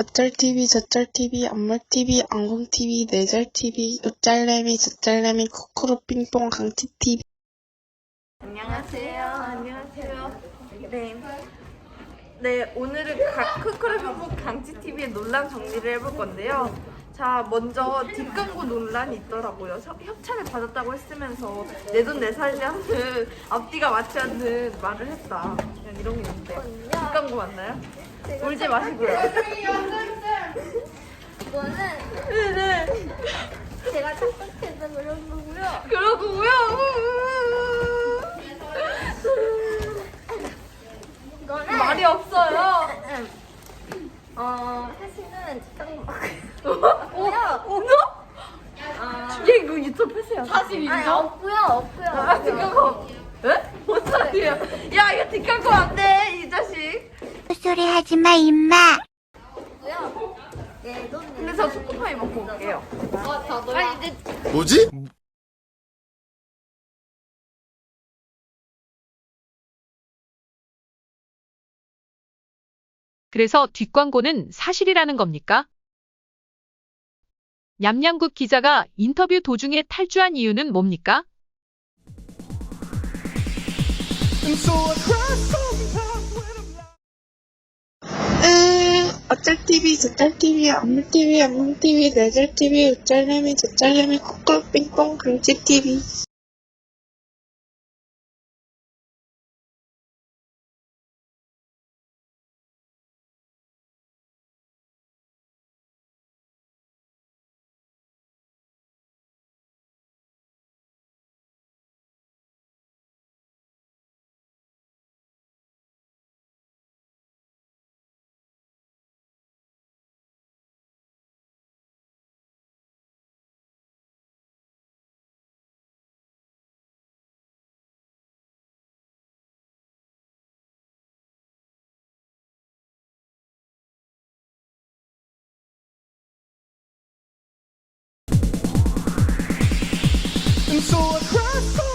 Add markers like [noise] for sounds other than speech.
어쩔TV, 저쩔TV, 안물TV, 앙공TV, 내절TV, 요짤레미, 저짤레미, 코코로 빙뽕, 강티TV. 안녕하세요. 안녕하세요. 네. 네, 오늘은 가- 크크르 평풍 강지TV의 논란 정리를 해볼 건데요. 자, 먼저 뒷광고 논란이 있더라고요. 서- 협찬을 받았다고 했으면서 내 돈 내살이 하는 [laughs] 앞뒤가 맞지 않는 말을 했다. 그냥 이런 게 있는데. 뒷광고 맞나요? 울지 마시고요. 이거는 네네. 제가 착각해서 그런 거고요. 그러고요. 이거는 말이 없어요. 어 사실은 직장 어? 없고요. 어? 얘 이거 유튜브 폐쇄야. 사실 아니 없고요, 없고요. 아, 뒷광고. 에? 뭔 소리야? 야, 이거 뒷광고 안 돼, 이 자식. 소리 하지 마, 임마. 없고요. 네, 돈 근데 저 초코파이 먹고 올게요. 아니 이제 뭐지? 그래서 뒷광고는 사실이라는 겁니까? 냠냠국 기자가 인터뷰 도중에 탈주한 이유는 뭡니까? 으, 어쩔TV, 저쩔TV, 안물TV, 앙공TV, 내절TV, 요짤레미, 저짤레미, 코코로 빙뽕, 강티TV. And so I cried.